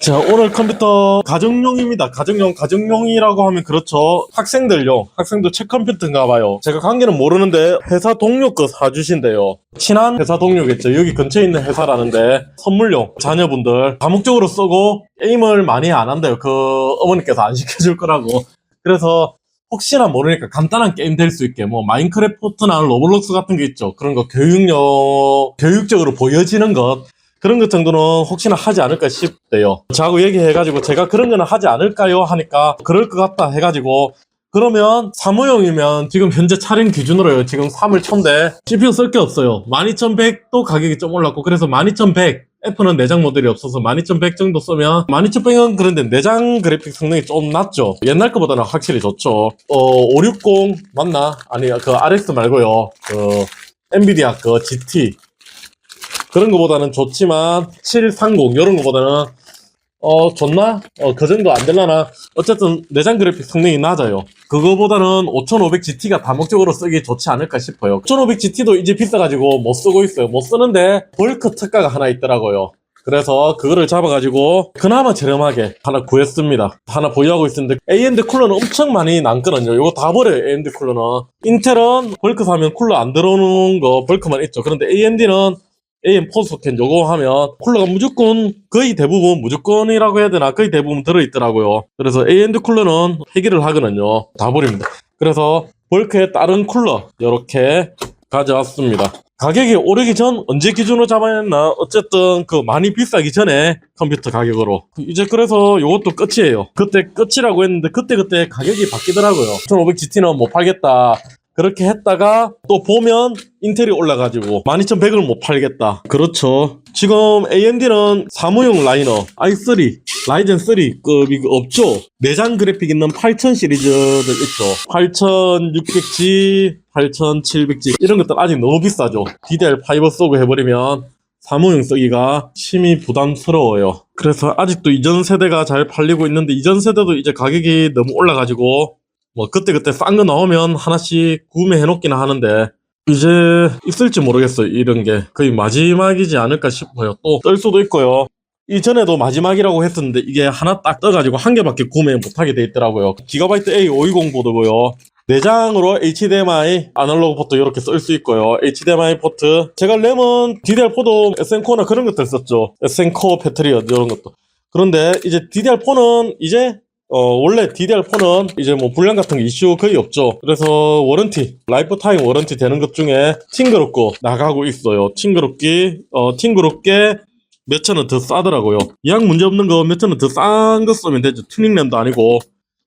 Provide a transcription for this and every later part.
자, 오늘 컴퓨터 가정용입니다. 가정용, 가정용이라고 하면 그렇죠. 학생들용, 학생들 책 컴퓨터인가 봐요. 제가 관계는 모르는데 회사 동료 거 사주신대요. 친한 회사 동료겠죠. 여기 근처에 있는 회사라는데 선물용, 자녀분들 다목적으로 쓰고 게임을 많이 안 한대요. 그 어머니께서 안 시켜줄 거라고. 그래서 혹시나 모르니까 간단한 게임 될 수 있게 뭐 마인크래프트나 로블록스 같은 게 있죠. 그런 거 교육용, 교육적으로 보여지는 것 그런 것 정도는 혹시나 하지 않을까 싶대요. 저하고 얘기해가지고 제가 그런 거는 하지 않을까요? 하니까 그럴 것 같다 해가지고 그러면 사무용이면 지금 현재 차량 기준으로요. 지금 3을 1000대 CPU 쓸 게 없어요. 12100도 가격이 좀 올랐고 그래서 12100 F는 내장 모델이 없어서 12100 정도 쓰면 12100은 그런데 내장 그래픽 성능이 좀 낮죠. 옛날 거보다는 확실히 좋죠. 어, 560 맞나? 아니 그 RX 말고요. 그 엔비디아 그 GT 그런 거보다는 좋지만 730 이런 거보다는 어 좋나? 어 그 정도 안 될라나? 어쨌든 내장 그래픽 성능이 낮아요. 그거보다는 5500 GT가 다목적으로 쓰기 좋지 않을까 싶어요. 5500 GT도 이제 비싸가지고 못 쓰고 있어요. 못 쓰는데 벌크 특가가 하나 있더라고요. 그래서 그거를 잡아가지고 그나마 저렴하게 하나 구했습니다. 하나 보유하고 있는데 AMD 쿨러는 엄청 많이 남거든요. 이거 다 버려요. AMD 쿨러는. 인텔은 벌크 사면 쿨러 안 들어오는 거 벌크만 있죠. 그런데 AMD는 AM 포스캔 요거 하면 쿨러가 무조건 거의 대부분 무조건이라고 해야 되나 거의 대부분 들어있더라고요. 그래서 AMD 쿨러는 해결을 하거든요. 다 버립니다. 그래서 벌크의 다른 쿨러 이렇게 가져왔습니다. 가격이 오르기 전 언제 기준으로 잡아야 했나 어쨌든 그 많이 비싸기 전에 컴퓨터 가격으로 이제 그래서 이것도 끝이에요 그때 끝이라고 했는데 그때그때 가격이 바뀌더라고요 1500GT는 못 팔겠다 그렇게 했다가 또 보면 인텔이 올라가지고 12100을 못 팔겠다. 그렇죠. 지금 AMD는 사무용 라이너 i3 라이젠 3급이 없죠? 내장 그래픽 있는 8000 시리즈들 있죠. 8600G 8700G 이런 것들 아직 너무 비싸죠. DDR5 쏘고 해버리면 사무용 쓰기가 심히 부담스러워요. 그래서 아직도 이전 세대가 잘 팔리고 있는데 이전 세대도 이제 가격이 너무 올라가지고 뭐 그때그때 싼 거 나오면 하나씩 구매해 놓기는 하는데 이제 있을지 모르겠어요 이런 게. 거의 마지막이지 않을까 싶어요 또. 뜰 수도 있고요. 이전에도 마지막이라고 했었는데 이게 하나 딱 떠가지고 한 개밖에 구매 못하게 돼 있더라고요. 기가바이트 A520 보드고요. 내장으로 HDMI 아날로그 포트 이렇게 쓸 수 있고요. HDMI 포트. 제가 램은 DDR4도 SN코어나 그런 것들 썼죠. SN코어 패트리어 이런 것도. 그런데 이제 DDR4는 이제 어, 원래 DDR4는 이제 뭐 불량 같은 게 이슈 거의 없죠. 그래서 워런티, 라이프 타임 워런티 되는 것 중에 팅그룹고 나가고 있어요. 팅그룹기, 어, 팅그룹게 몇천 원 더 싸더라고요. 약 문제 없는 거 몇천 원 더 싼 거 쓰면 되죠. 튜닝램도 아니고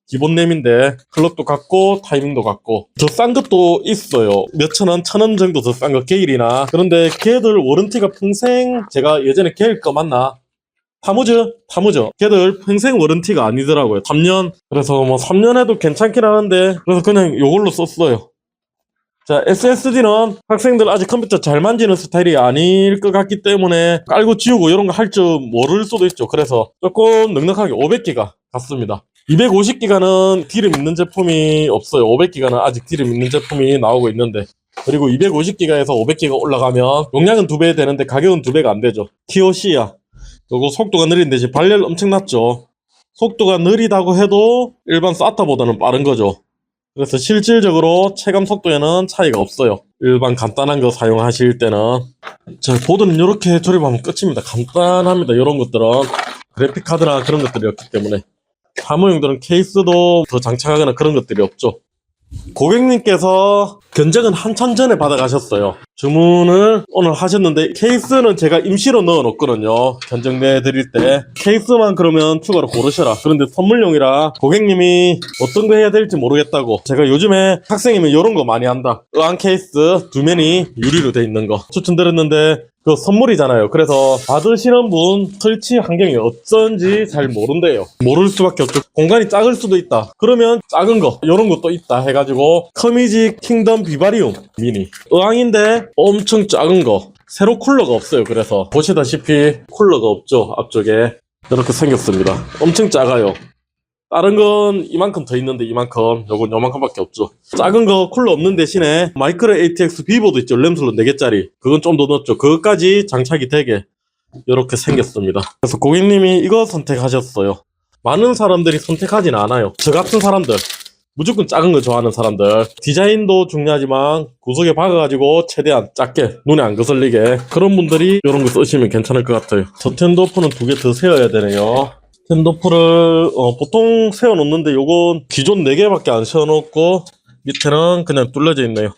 기본 램인데 클럭도 같고 타이밍도 같고 더 싼 것도 있어요. 몇천 원, 천 원 정도 더 싼 거 게일이나 그런데 걔들 워런티가 평생 제가 예전에 게일 거 맞나? 파무즈? 파무즈. 걔들 평생 워런티가 아니더라고요. 3년. 그래서 뭐 3년 해도 괜찮긴 하는데, 그래서 그냥 요걸로 썼어요. 자, SSD는 학생들 아직 컴퓨터 잘 만지는 스타일이 아닐 것 같기 때문에 깔고 지우고 이런 거 할 줄 모를 수도 있죠. 그래서 조금 넉넉하게 500기가 갔습니다. 250기가는 딜을 믿는 제품이 없어요. 500기가는 아직 딜을 믿는 제품이 나오고 있는데. 그리고 250기가에서 500기가 올라가면 용량은 두 배 되는데 가격은 두 배가 안 되죠. TOC야. 그리고 속도가 느린 대신 발열 엄청 낮죠. 속도가 느리다고 해도 일반 SATA보다는 빠른 거죠. 그래서 실질적으로 체감 속도에는 차이가 없어요. 일반 간단한 거 사용하실 때는. 자, 보드는 이렇게 조립하면 끝입니다. 간단합니다. 이런 것들은. 그래픽카드나 그런 것들이 없기 때문에. 사무용들은 케이스도 더 장착하거나 그런 것들이 없죠. 고객님께서 견적은 한참 전에 받아가셨어요. 주문을 오늘 하셨는데 케이스는 제가 임시로 넣어 놓거든요. 견적 내드릴 때 케이스만 그러면 추가로 고르셔라. 그런데 선물용이라 고객님이 어떤 거 해야 될지 모르겠다고 제가 요즘에 학생이면 이런 거 많이 한다. 의한 케이스 두 면이 유리로 돼 있는 거 추천드렸는데 그 선물이잖아요. 그래서 받으시는 분 설치 환경이 어쩐지 잘 모른대요. 모를 수밖에 없죠. 공간이 작을 수도 있다. 그러면 작은 거, 이런 것도 있다 해가지고 커미지 킹덤 비바리움 미니. 의왕인데 엄청 작은 거. 세로 쿨러가 없어요. 그래서 보시다시피 쿨러가 없죠. 앞쪽에 이렇게 생겼습니다. 엄청 작아요. 다른 건 이만큼 더 있는데 이만큼 요건 요만큼밖에 없죠 작은 거 쿨러 없는 대신에 마이크로 ATX 비보도 있죠 램슬로 4개짜리 그건 좀 더 넣었죠 그것까지 장착이 되게 이렇게 생겼습니다. 그래서 고객님이 이거 선택하셨어요. 많은 사람들이 선택하진 않아요. 저 같은 사람들, 무조건 작은 거 좋아하는 사람들, 디자인도 중요하지만 구석에 박아가지고 최대한 작게 눈에 안 거슬리게 그런 분들이 이런 거 쓰시면 괜찮을 것 같아요. 저텐도프는 두 개 더 세워야 되네요. 텐도프를 어, 보통 세워놓는데 요건 기존 4개밖에 안 세워놓고 밑에는 그냥 뚫려져 있네요.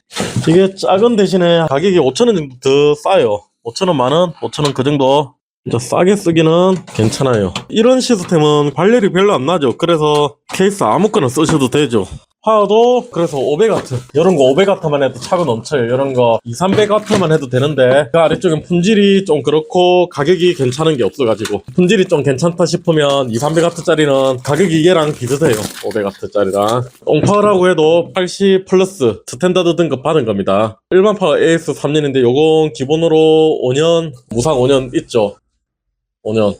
이게 작은 대신에 가격이 5천원 정도 더 싸요. 5천원 만원, 5천원 그 정도. 진짜 싸게 쓰기는 괜찮아요. 이런 시스템은 발열이 별로 안 나죠. 그래서 케이스 아무거나 쓰셔도 되죠. 파워도 그래서 500W 이런 거 500W만 해도 차가 넘쳐요. 이런 거 2, 300W만 해도 되는데 그 아래쪽은 품질이 좀 그렇고 가격이 괜찮은 게 없어가지고 품질이 좀 괜찮다 싶으면 2, 300W짜리는 가격이 얘랑 비슷해요. 500W짜리랑. 옹파워라고 해도 80 플러스 스탠다드 등급 받은 겁니다. 일반 파워 AS 3년인데 요건 기본으로 5년 무상 5년 있죠? 5년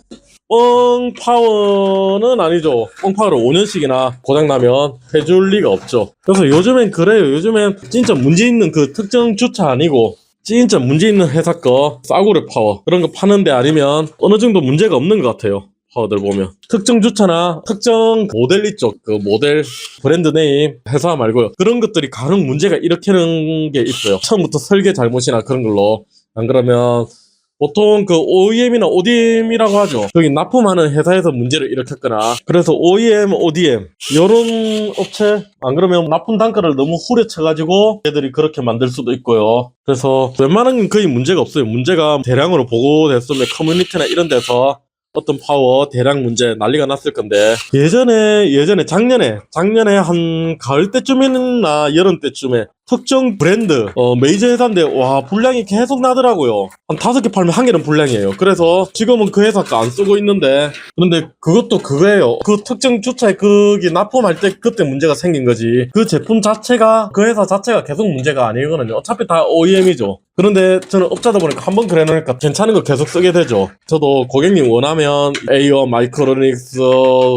뻥 파워는 아니죠. 뻥 파워를 5년씩이나 고장나면 해줄 리가 없죠. 그래서 요즘엔 그래요. 요즘엔 진짜 문제 있는 그 특정 주차 아니고 진짜 문제 있는 회사 거 싸구려 파워 그런 거 파는데 아니면 어느 정도 문제가 없는 것 같아요. 파워들 보면 특정 주차나 특정 모델 있죠 그 모델 브랜드 네임 회사 말고요 그런 것들이 간혹 문제가 일으키는 게 있어요 처음부터 설계 잘못이나 그런 걸로 안 그러면 보통 그 OEM이나 ODM이라고 하죠. 여기 납품하는 회사에서 문제를 일으켰거나 그래서 OEM, ODM 이런 업체 안 그러면 납품 단가를 너무 후려쳐가지고 얘들이 그렇게 만들 수도 있고요. 그래서 웬만한 건 거의 문제가 없어요. 문제가 대량으로 보고됐으면 커뮤니티나 이런 데서 어떤 파워 대량 문제 난리가 났을 건데 예전에 예전에 작년에 작년에 한 가을 때쯤이나 여름 때쯤에 특정 브랜드 어 메이저 회사인데 와 분량이 계속 나더라고요. 한 다섯 개 팔면 한 개는 분량이에요. 그래서 지금은 그 회사 거안 쓰고 있는데 그런데 그것도 그거예요. 그 특정 주차에 그게 납품할 때 그때 문제가 생긴 거지. 그 제품 자체가 그 회사 자체가 계속 문제가 아니거든요. 어차피 다 OEM이죠. 그런데 저는 업자다 보니까 한 번 그래 놓으니까 괜찮은 거 계속 쓰게 되죠. 저도 고객님 원하면 에이어 마이크로닉스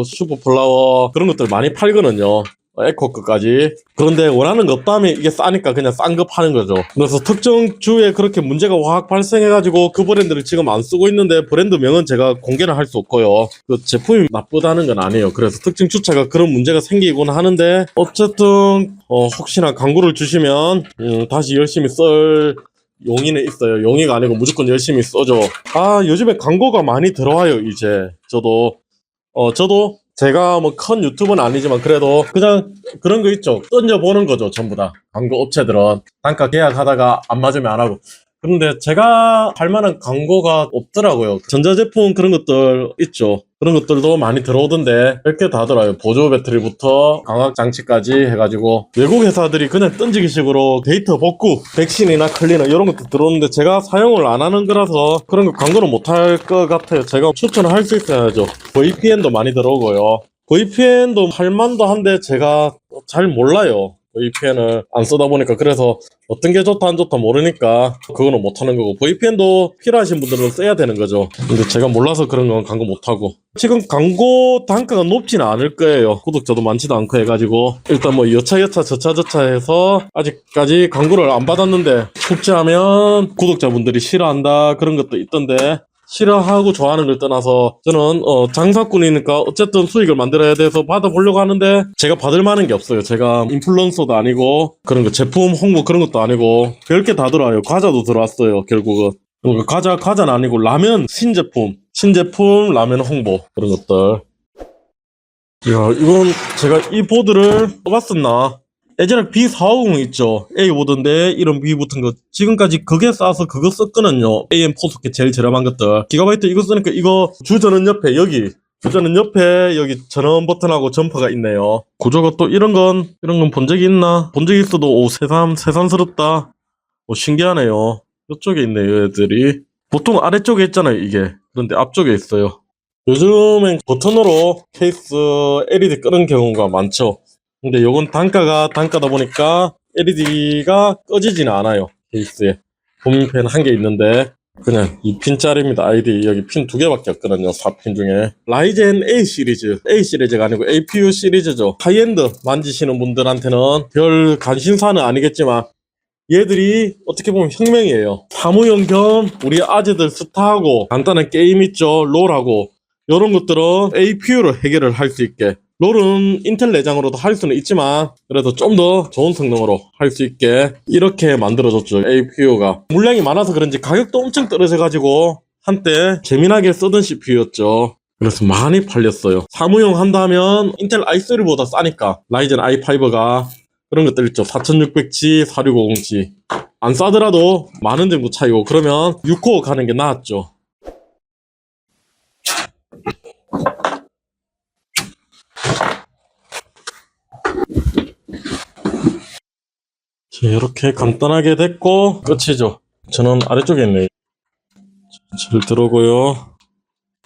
슈퍼플라워 그런 것들 많이 팔거든요 에코 거까지. 그런데 원하는 거 없다면 이게 싸니까 그냥 싼 거 파는 거죠. 그래서 특정 주에 그렇게 문제가 확 발생해가지고 그 브랜드를 지금 안 쓰고 있는데 브랜드명은 제가 공개는 할수 없고요. 그 제품이 나쁘다는 건 아니에요. 그래서 특정 주차가 그런 문제가 생기곤 하는데 어쨌든 어, 혹시나 광고를 주시면 음, 다시 열심히 쓸 용의는 있어요. 용의가 아니고 무조건 열심히 써줘. 아 요즘에 광고가 많이 들어와요 이제. 저도 어 저도 제가 뭐 큰 유튜브는 아니지만 그래도 그냥 그런 거 있죠. 던져보는 거죠, 전부 다. 광고 업체들은. 단가 계약하다가 안 맞으면 안 하고. 그런데 제가 할 만한 광고가 없더라고요. 전자제품 그런 것들 있죠. 그런 것들도 많이 들어오던데 몇개다 들어요. 보조 배터리부터 강압 장치까지 해가지고 외국 회사들이 그냥 던지기 식으로 데이터 복구, 백신이나 클리너 이런 것도 들어오는데 제가 사용을 안 하는 거라서 그런 거 광고는 못할 것 같아요. 제가 추천을 할 수 있어야죠. VPN도 많이 들어오고요. VPN도 할만도 한데 제가 잘 몰라요. VPN을 안 쓰다 보니까 그래서 어떤 게 좋다 안 좋다 모르니까 그거는 못 하는 거고 VPN도 필요하신 분들은 써야 되는 거죠. 근데 제가 몰라서 그런 건 광고 못 하고 지금 광고 단가가 높지는 않을 거예요. 구독자도 많지도 않고 해가지고 일단 뭐 여차 여차 저차 저차 해서 아직까지 광고를 안 받았는데 숙제하면 구독자분들이 싫어한다 그런 것도 있던데 싫어하고 좋아하는 걸 떠나서 저는 어, 장사꾼이니까 어쨌든 수익을 만들어야 돼서 받아보려고 하는데 제가 받을 만한 게 없어요. 제가 인플루언서도 아니고 그런 거 제품 홍보 그런 것도 아니고 별게 다 들어와요. 과자도 들어왔어요. 결국은 그러니까 과자 과자는 아니고 라면 신제품 신제품 라면 홍보 그런 것들. 야 이건 제가 이 보드를 써봤었나? 예전에 B450 있죠. A 보드인데 이런 B 붙은 거 지금까지 그게 싸서 그거 썼거든요. AM 포스켓 제일 저렴한 것들. 기가바이트 이거 쓰니까 이거 주전원 옆에 여기 주전원 옆에 여기 전원 버튼하고 점퍼가 있네요. 구조가 또 이런 건 이런 건 본 적이 있나? 본 적이 있어도 오 새삼 새삼스럽다. 오 신기하네요. 이쪽에 있네요 얘들이. 보통 아래쪽에 있잖아요 이게. 그런데 앞쪽에 있어요. 요즘엔 버튼으로 케이스 LED 끄는 경우가 많죠. 근데 요건 단가가 단가다 보니까 LED가 꺼지지는 않아요. 케이스에. 고민펜 한 개 있는데 그냥 이 핀짜리입니다. 아이디 여기 핀 두 개밖에 없거든요. 4핀 중에. 라이젠 A 시리즈. A 시리즈가 아니고 APU 시리즈죠. 하이엔드 만지시는 분들한테는 별 관심사는 아니겠지만 얘들이 어떻게 보면 혁명이에요. 사무용 겸 우리 아재들 스타하고 간단한 게임 있죠. 롤하고 이런 것들은 APU로 해결을 할 수 있게 롤은 인텔 내장으로도 할 수는 있지만 그래도 좀 더 좋은 성능으로 할 수 있게 이렇게 만들어졌죠 APU가. 물량이 많아서 그런지 가격도 엄청 떨어져가지고 한때 재미나게 쓰던 CPU였죠. 그래서 많이 팔렸어요. 사무용 한다면 인텔 i3보다 싸니까 라이젠 i5가 그런 것들 있죠. 4600G, 4650G 안 싸더라도 많은 정도 차이고 그러면 6코어 가는 게 낫죠 자, 이렇게 간단하게 됐고 끝이죠. 저는 아래쪽에 있네요. 잘 들어오고요.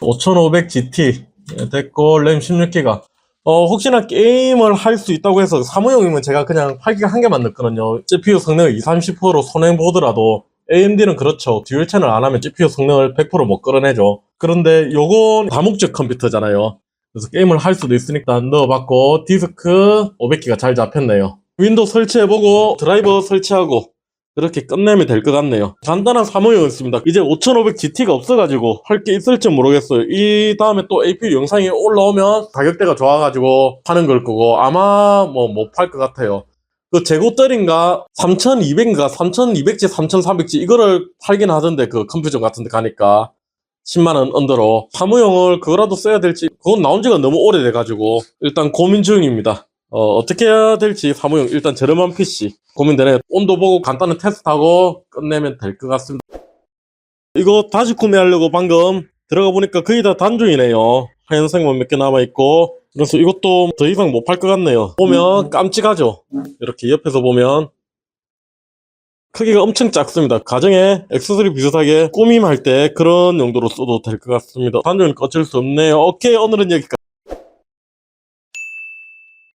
5500 GT 됐고 램 16기가 어 혹시나 게임을 할 수 있다고 해서 사무용이면 제가 그냥 8기가 한 개만 넣거든요. CPU 성능을 20, 30%로 손해 보더라도 AMD는 그렇죠. 듀얼 채널 안 하면 CPU 성능을 100%못 끌어내죠. 그런데 요건 다목적 컴퓨터잖아요. 그래서 게임을 할 수도 있으니까 넣어봤고 디스크 500기가 잘 잡혔네요. 윈도우 설치해보고 드라이버 설치하고 그렇게 끝내면 될 것 같네요. 간단한 사무용이었습니다. 이제 5500 GT가 없어가지고 할 게 있을지 모르겠어요. 이 다음에 또 APU 영상이 올라오면 가격대가 좋아가지고 파는 걸 거고 아마 뭐 못 팔 것 같아요. 그 재고떨인가 3200인가 3200G 3300G 이거를 팔긴 하던데 그 컴퓨터 같은 데 가니까 10만원 언더로 사무용을 그거라도 써야 될지 그건 나온 지가 너무 오래돼가지고 일단 고민 중입니다. 어, 어떻게 해야 될지 사무용. 일단 저렴한 PC. 고민되네. 온도 보고 간단한 테스트하고 끝내면 될 것 같습니다. 이거 다시 구매하려고 방금 들어가 보니까 거의 다 단종이네요. 하얀색만 몇 개 남아있고. 그래서 이것도 더 이상 못 팔 것 같네요. 보면 깜찍하죠? 이렇게 옆에서 보면. 크기가 엄청 작습니다. 가정에 액세서리 비슷하게 꾸밈할 때 그런 용도로 써도 될 것 같습니다. 단종은 어쩔 수 없네요. 오케이. 오늘은 여기까지